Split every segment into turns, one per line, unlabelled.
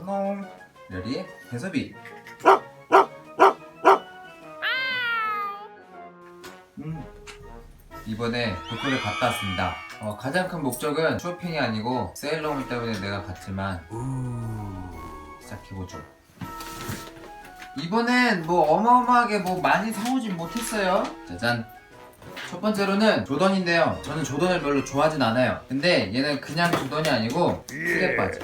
선홍 레디 해섭이 음, 이번에 도쿄를 갔다 왔습니다. 어, 가장 큰 목적은 쇼핑이 아니고 세일러문 때문에 내가 갔지만 시작해보죠. 이번엔 뭐 어마어마하게 뭐 많이 사오진 못했어요. 짜잔 첫 번째로는 조던인데요. 저는 조던을 별로 좋아하진 않아요. 근데 얘는 그냥 조던이 아니고 스레바죠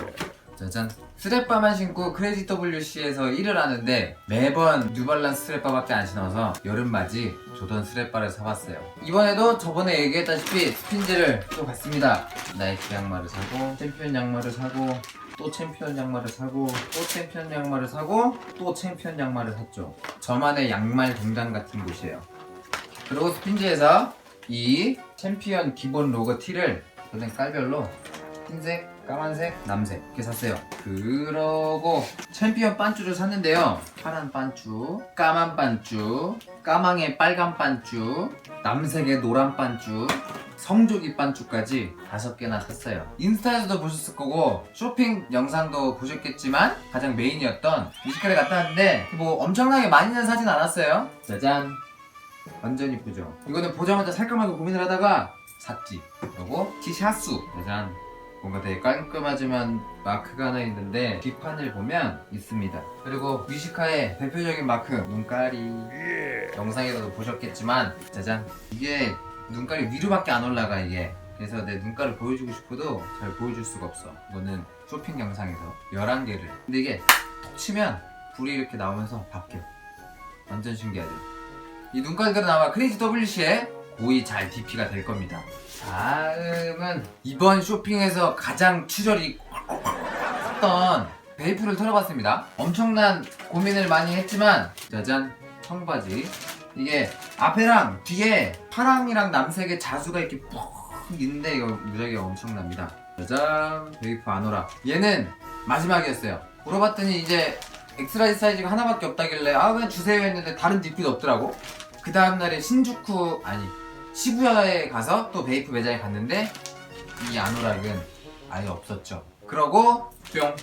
짜잔 스레바만 신고 크레지 WC에서 일을 하는데 매번 뉴발란스 스레바밖에 안 신어서 여름맞이 조던 스레바를 사봤어요. 이번에도 저번에 얘기했다시피 스핀즈를 또 갔습니다. 나이키 양말을 사고 챔피언 양말을 사고 또 챔피언 양말을 사고 또 챔피언 양말을 사고 또 챔피언 양말을 샀죠. 저만의 양말 공장 같은 곳이에요. 그리고 스핀즈에서 이 챔피언 기본 로고 티를 저는 깔별로 흰색, 까만색, 남색 이렇게 샀어요. 그러고 챔피언 반쭈를 샀는데요. 파란 반쭈, 까만 반쭈, 까망의 빨간 반쭈, 남색의 노란 반쭈, 성조기 반쭈까지 다섯 개나 샀어요. 인스타에서도 보셨을 거고 쇼핑 영상도 보셨겠지만 가장 메인이었던 뮤지컬에 갔다 왔는데 뭐 엄청나게 많이는 사진 않았어요. 짜잔. 완전 이쁘죠? 이거는 보자마자 살까 말까 고민을 하다가 샀지. 그리고 티샤츠. 짜잔. 뭔가 되게 깔끔하지만 마크가 하나 있는데 뒷판을 보면 있습니다. 그리고 뮤지카의 대표적인 마크 눈깔이. 예. 영상에서도 보셨겠지만 짜잔. 이게 눈깔이 위로밖에 안 올라가 이게. 그래서 내 눈깔을 보여주고 싶어도 잘 보여줄 수가 없어. 이거는 쇼핑 영상에서 11개를. 근데 이게 톡 치면 불이 이렇게 나오면서 바뀌어. 완전 신기하죠. 이 눈깔 드라마 크레이지 WC의 5위 잘 DP가 될 겁니다. 다음은 이번 쇼핑에서 가장 추절이 컸던 베이프를 털어봤습니다. 엄청난 고민을 많이 했지만 짜잔 청바지 이게 앞에랑 뒤에 파랑이랑 남색의 자수가 이렇게 푹 있는데 이거 무작위 엄청납니다. 짜잔 베이프 아노라 얘는 마지막이었어요. 물어봤더니 이제 엑스라지 사이즈가 하나밖에 없다길래 아 그냥 주세요 했는데 다른 DP도 없더라고. 그 다음날에 신주쿠 아니 시부야에 가서 또 베이프 매장에 갔는데 이 아노락은 아예 없었죠. 그러고 뿅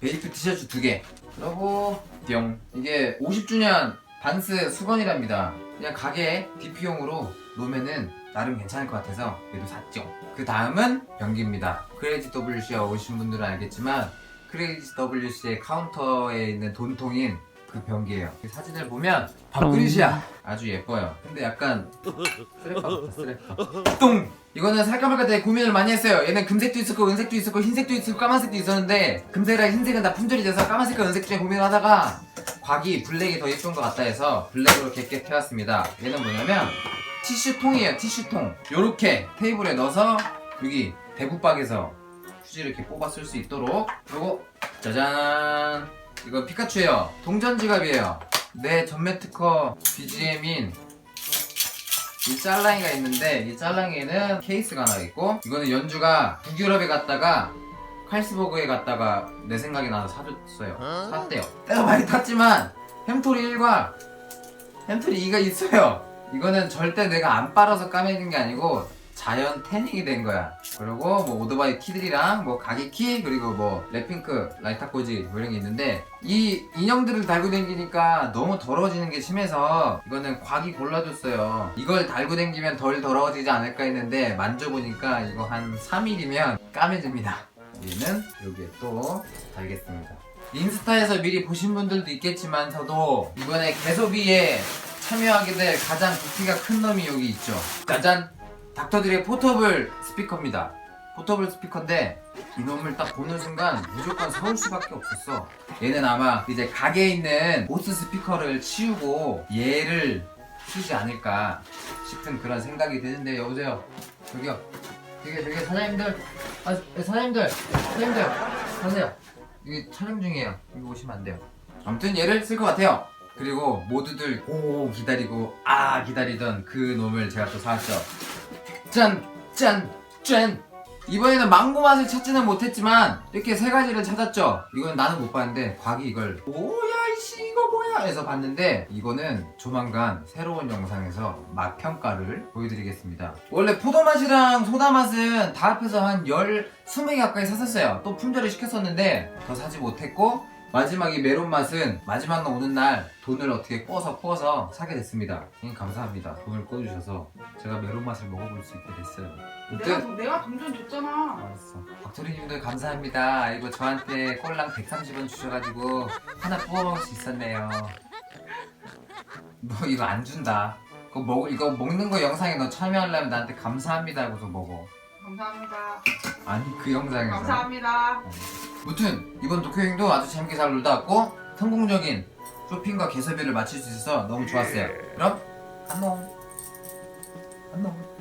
베이프 티셔츠 두 개. 그러고 뿅 이게 50주년 반스 수건이랍니다. 그냥 가게에 DP용으로 놓으면은 나름 괜찮을 것 같아서 얘도 샀죠. 그 다음은 변기입니다. 크레이지 WC에 오신 분들은 알겠지만 크레이지 WC의 카운터에 있는 돈통인 그 변기예요. 그 사진을 보면 밥그릇이야. 아주 예뻐요. 근데 약간 쓰레빠 쓰레빠. 똥! 이거는 살까 말까 되게 고민을 많이 했어요. 얘는 금색도 있었고 은색도 있었고 흰색도 있었고 까만색도 있었는데 금색이랑 흰색은 다 품절이 돼서 까만색과 은색 중에 고민을 하다가 곽이 블랙이 더 예쁜 것 같다 해서 블랙으로 객객 해왔습니다. 얘는 뭐냐면 티슈통이에요 티슈통. 요렇게 테이블에 넣어서 여기 대구박에서 휴지를 이렇게 뽑아 쓸 수 있도록 그리고 짜잔 이거 피카츄예요. 동전 지갑이에요. 내 전매 특허 BGM인 이 짤랑이가 있는데 이 짤랑이에는 케이스가 하나 있고 이거는 연주가 북유럽에 갔다가 칼스버그에 갔다가 내 생각이 나서 사줬어요. 샀대요. 내가 많이 탔지만 햄토리 1과 햄토리 2가 있어요. 이거는 절대 내가 안 빨아서 까매진 게 아니고 자연 태닝이 된 거야. 그리고 뭐 오토바이 키들이랑 뭐 가기 키 그리고 뭐 랩핑크 라이타코지 뭐 이런 게 있는데 이 인형들을 달고 다니니까 너무 더러워지는 게 심해서 이거는 곽이 골라줬어요. 이걸 달고 다니면 덜 더러워지지 않을까 했는데 만져보니까 이거 한 3일이면 까매집니다. 얘는 여기에 또 달겠습니다. 인스타에서 미리 보신 분들도 있겠지만서도 이번에 개소비에 참여하게 될 가장 부피가 큰 놈이 여기 있죠. 짜잔! 닥터들의 포터블 스피커입니다. 포터블 스피커인데 이놈을 딱 보는 순간 무조건 사올 수밖에 없었어. 얘는 아마 이제 가게에 있는 보스 스피커를 치우고 얘를 쓰지 않을까 싶은 그런 생각이 드는데 여보세요. 저기요. 저기 저기 사장님들. 아 사장님들. 사장님들. 하세요. 이게 촬영 중이에요. 이거 오시면 안 돼요. 아무튼 얘를 쓸 것 같아요. 그리고 모두들 오 기다리고 아 기다리던 그 놈을 제가 또 사왔죠. 짠! 짠! 짠! 이번에는 망고 맛을 찾지는 못했지만 이렇게 세 가지를 찾았죠. 이건 나는 못 봤는데 곽이 이걸 뭐야 이씨 이거 뭐야 해서 봤는데 이거는 조만간 새로운 영상에서 맛 평가를 보여드리겠습니다. 원래 포도 맛이랑 소다 맛은 다 합해서 한 10, 20개 가까이 샀었어요. 또 품절을 시켰었는데 더 사지 못했고 마지막 이 메론 맛은 마지막 날 오는 날 돈을 어떻게 꿔서 구워서 사게 됐습니다. 예, 감사합니다. 돈을 꿔주셔서 제가 메론 맛을 먹어볼 수 있게 됐어요.
내가
아무튼
돈- 내가 돈 좀 줬잖아.
알았어. 박토리님들 감사합니다. 이거 저한테 꼴랑 130원 주셔가지고 하나 뽑아 먹을 수 있었네요. 너 이거 안 준다. 그거 먹 이거 먹는 거 영상에 너 참여하려면 나한테 감사합니다 하고서 먹어.
감사합니다.
아니 그 영상에서.
감사합니다.
무튼 이번 도쿄 여행도 아주 재밌게 잘 놀다 왔고 성공적인 쇼핑과 개소비를 마칠 수 있어서 너무 좋았어요. 그럼 안녕. 안녕.